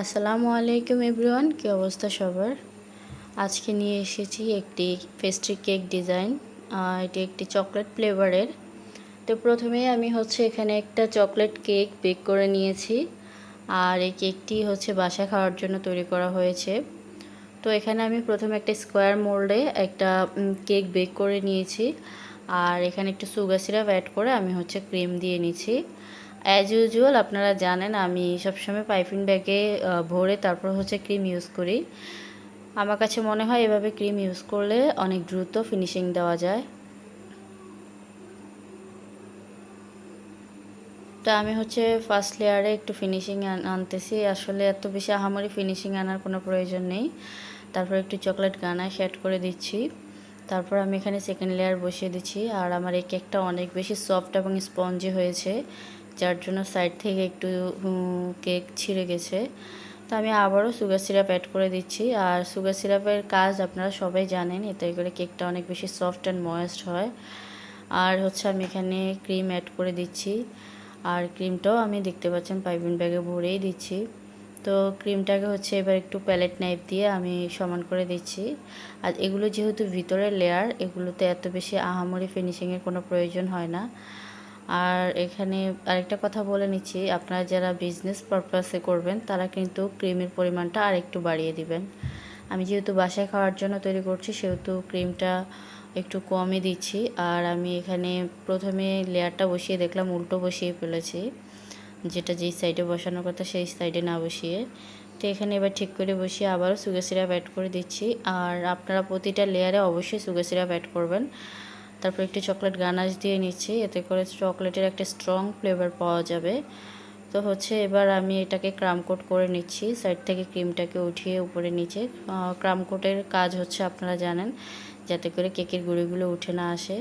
আসসালামু আলাইকুম এভরিওয়ান, কী অবস্থা সবার? আজকে নিয়ে এসেছি একটি পেস্ট্রি কেক ডিজাইন এটি একটি চকলেট ফ্লেভারের তো প্রথমেই আমি হচ্ছে এখানে একটা চকলেট কেক বেক করে নিয়েছি, আর এই কেকটি হচ্ছে বাসা খাওয়ার জন্য তৈরি করা হয়েছে। তো এখানে আমি প্রথমে একটা স্কোয়ার মোল্ডে একটা কেক বেক করে নিয়েছি, আর এখানে একটু সুগার সিরাপ অ্যাড করে আমি হচ্ছে ক্রিম দিয়ে নিয়েছি অ্যাজ ইউজুয়াল আপনারা জানেন, আমি সবসময় পাইপিং ব্যাগে ভরে তারপর হচ্ছে ক্রিম ইউজ করি। আমার কাছে মনে হয় এভাবে ক্রিম ইউজ করলে অনেক দ্রুত ফিনিশিং দেওয়া যায়। তো আমি হচ্ছে ফার্স্ট লেয়ারে একটু ফিনিশিং আনতেছি। আসলে এত বেশি আহামরি ফিনিশিং আনার কোনো প্রয়োজন নেই। তারপর একটু চকলেট গানায় অ্যাড করে দিচ্ছি। তারপর আমি এখানে সেকেন্ড লেয়ার বসিয়ে দিচ্ছি। আর আমার এই কেকটা অনেক বেশি সফট এবং স্পঞ্জি হয়েছে। যার জন্য সাইড থেকে একটু কেক ছিঁড়ে গেছে। তো আমি আবারও সুগার সিরাপ অ্যাড করে দিচ্ছি। আর সুগার সিরাপের কাজ আপনারা সবাই জানেন, এতে করে কেকটা অনেক বেশি সফট অ্যান্ড ময়েস্ট হয়। আর হচ্ছে আমি এখানে ক্রিম অ্যাড করে দিচ্ছি। আর ক্রিমটাও আমি দেখতে পাচ্ছেন পাইপিন ব্যাগে ভরেই দিচ্ছি। তো ক্রিমটাকে হচ্ছে এবার একটু প্যালেট নাইফ দিয়ে আমি সমান করে দিচ্ছি। আর এগুলো যেহেতু ভিতরের লেয়ার এগুলোতে এত বেশি আহামরি ফিনিশিংয়ের কোনো প্রয়োজন হয় না। আর এখানে আরেকটা কথা বলে নিচ্ছি, আপনারা যারা বিজনেস পারপাসে করবেন, তারা কিন্তু ক্রিমের পরিমাণটা আর একটু বাড়িয়ে দিবেন। আমি যেহেতু বাসায় খাওয়ার জন্য তৈরি করছি, সেহেতু ক্রিমটা একটু কমই দিচ্ছি। আর আমি এখানে প্রথমে লেয়ারটা বসিয়ে দেখলাম, উল্টো বসিয়ে ফেলেছি। যেটা যেই সাইডে বসানোর কথা, সেই সাইডে না বসিয়ে। তো এখানে এবার ঠিক করে বসিয়ে আবারও সুগার সিরাপ অ্যাড করে দিচ্ছি। আর আপনারা প্রতিটা লেয়ারে অবশ্যই সুগার সিরাপ অ্যাড করবেন। তারপর একটি চকলেট গানাশ দিয়ে নিচ্ছি, এতে করে চকলেটের একটা স্ট্রং ফ্লেভার পাওয়া যাবে। তো হচ্ছে এবার আমি এটাকে ক্রাম কোট করে নিচ্ছি সাইড থেকে ক্রিমটাকে উঠিয়ে উপরে নিচে। ক্রাম কোটের কাজ হচ্ছে আপনারা জানেন, যাতে করে কেকের গুঁড়িগুলো উঠে না আসে।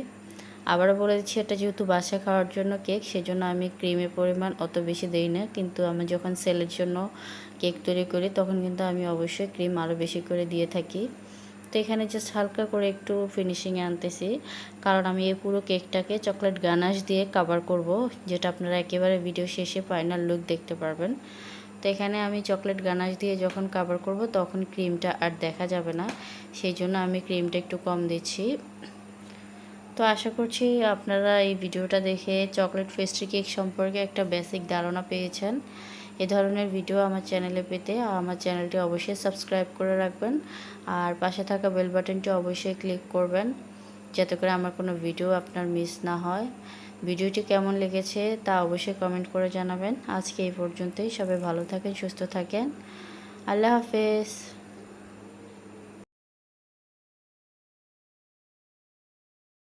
আবারও বলে দিচ্ছি, এটা যেহেতু বাসা খাওয়ার জন্য কেক, সেজন্য আমি ক্রিমের পরিমাণ অত বেশি দেই না। কিন্তু আমি যখন সেলের জন্য কেক তৈরি করি, তখন কিন্তু আমি অবশ্যই ক্রিম আরও বেশি করে দিয়ে থাকি। এখানে জাস্ট হালকা করে একটু ফিনিশিংয়ে আনতেছি। কারণ আমি এই পুরো কেকটাকে চকলেট গানাশ দিয়ে কাভার করব, যেটা আপনারা একেবারে ভিডিও শেষে ফাইনাল লুক দেখতে পারবেন। তো এখানে আমি চকলেট গানাশ দিয়ে যখন কাভার করব, তখন ক্রিমটা আর দেখা যাবে না। সেই জন্য আমি ক্রিমটা একটু কম দিচ্ছি। তো আশা করছি আপনারা এই ভিডিওটা দেখে চকলেট পেস্ট্রি কেক সম্পর্কে একটা বেসিক ধারণা পেয়েছেন। এ ধরনের ভিডিও আমার চ্যানেলে পেতে আমার চ্যানেলটি অবশ্যই সাবস্ক্রাইব করে রাখবেন আর পাশে থাকা বেল বাটনটি অবশ্যই ক্লিক করবেন যাতে করে আমার কোনো ভিডিও আপনার মিস না হয়। ভিডিওটি কেমন লেগেছে তা অবশ্যই কমেন্ট করে জানাবেন। আজকে এই পর্যন্তই। সবাই ভালো থাকেন, সুস্থ থাকেন। আল্লাহ হাফেজ।